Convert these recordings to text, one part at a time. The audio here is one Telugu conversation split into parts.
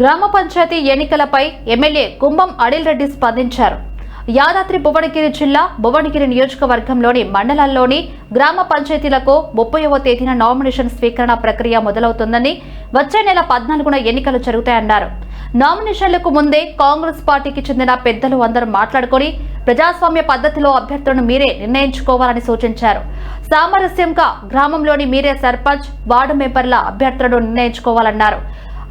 గ్రామ పంచాయతీ ఎన్నికలపై ఎమ్మెల్యే కుంభం అడిల్ రెడ్డి స్పందించారు. యాదాద్రి భువనగిరి జిల్లా భువనగిరి నియోజకవర్గంలోని మండలాల్లోని గ్రామ పంచాయతీలకు ముప్పైవ తేదీన నామినేషన్ స్వీకరణ ప్రక్రియ మొదలవుతుందని వచ్చే నెల పద్నాలుగున ఎన్నికలు జరుగుతాయన్నారు. నామినేషన్లకు ముందే కాంగ్రెస్ పార్టీకి చెందిన పెద్దలు అందరూ మాట్లాడుకొని ప్రజాస్వామ్య పద్ధతిలో అభ్యర్థులను మీరే నిర్ణయించుకోవాలని సూచించారు. సామరస్యంగా గ్రామంలోని మీరే సర్పంచ్ వార్డు మెంబర్ల అభ్యర్థులను నిర్ణయించుకోవాలన్నారు.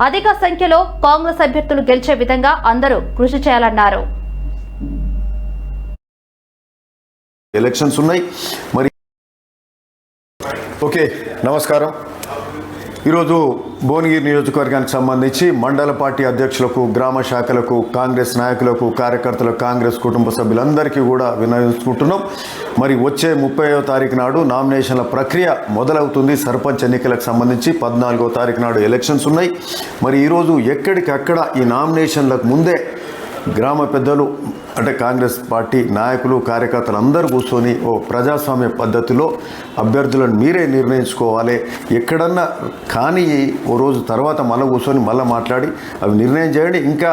అధిక సంఖ్యలో కాంగ్రెస్ అభ్యర్థులు గెలిచే విధంగా అందరూ కృషి చేయాలన్నారు. ఎలక్షన్స్ ఉన్నాయి. మరి ఓకే నమస్కారం. ఈరోజు భువనగిరి నియోజకవర్గానికి సంబంధించి మండల పార్టీ అధ్యక్షులకు గ్రామ శాఖలకు కాంగ్రెస్ నాయకులకు కార్యకర్తలకు కాంగ్రెస్ కుటుంబ సభ్యులందరికీ కూడా వినియోగించుకుంటున్నాం మరి వచ్చే ముప్పైవ తారీఖు నాడు నామినేషన్ల ప్రక్రియ మొదలవుతుంది. సర్పంచ్ ఎన్నికలకు సంబంధించి పద్నాలుగో తారీఖు నాడు ఎలక్షన్స్ ఉన్నాయి. మరి ఈరోజు ఎక్కడికక్కడ ఈ నామినేషన్లకు ముందే గ్రామ పెద్దలు అంటే కాంగ్రెస్ పార్టీ నాయకులు కార్యకర్తలు అందరూ కూర్చొని ఓ ప్రజాస్వామ్య పద్ధతిలో అభ్యర్థులను మీరే నిర్ణయించుకోవాలి. ఎక్కడన్నా కానీ ఓ రోజు తర్వాత మళ్ళీ కూర్చొని మళ్ళీ మాట్లాడి అవి నిర్ణయం చేయండి. ఇంకా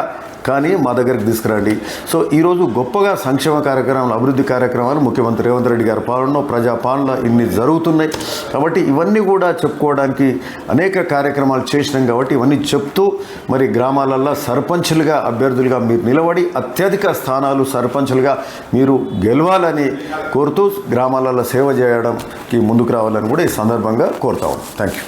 కానీ మా దగ్గరికి తీసుకురండి. సో ఈరోజు గొప్పగా సంక్షేమ కార్యక్రమాలు అభివృద్ధి కార్యక్రమాలు ముఖ్యమంత్రి రేవంత్ రెడ్డి గారి పాలనలో ప్రజా ఇన్ని జరుగుతున్నాయి. కాబట్టి ఇవన్నీ కూడా చెప్పుకోవడానికి అనేక కార్యక్రమాలు చేసినాం కాబట్టి ఇవన్నీ చెప్తూ మరి గ్రామాలల్లో సర్పంచులుగా అభ్యర్థులుగా మీరు నిలబడి అత్యధిక స్థానాలు సర్పంచులుగా మీరు గెలవాలని కోరుతూ గ్రామాలలో సేవ చేయడానికి ముందుకు రావాలని కూడా ఈ సందర్భంగా కోరుతా ఉన్నాం. Thank you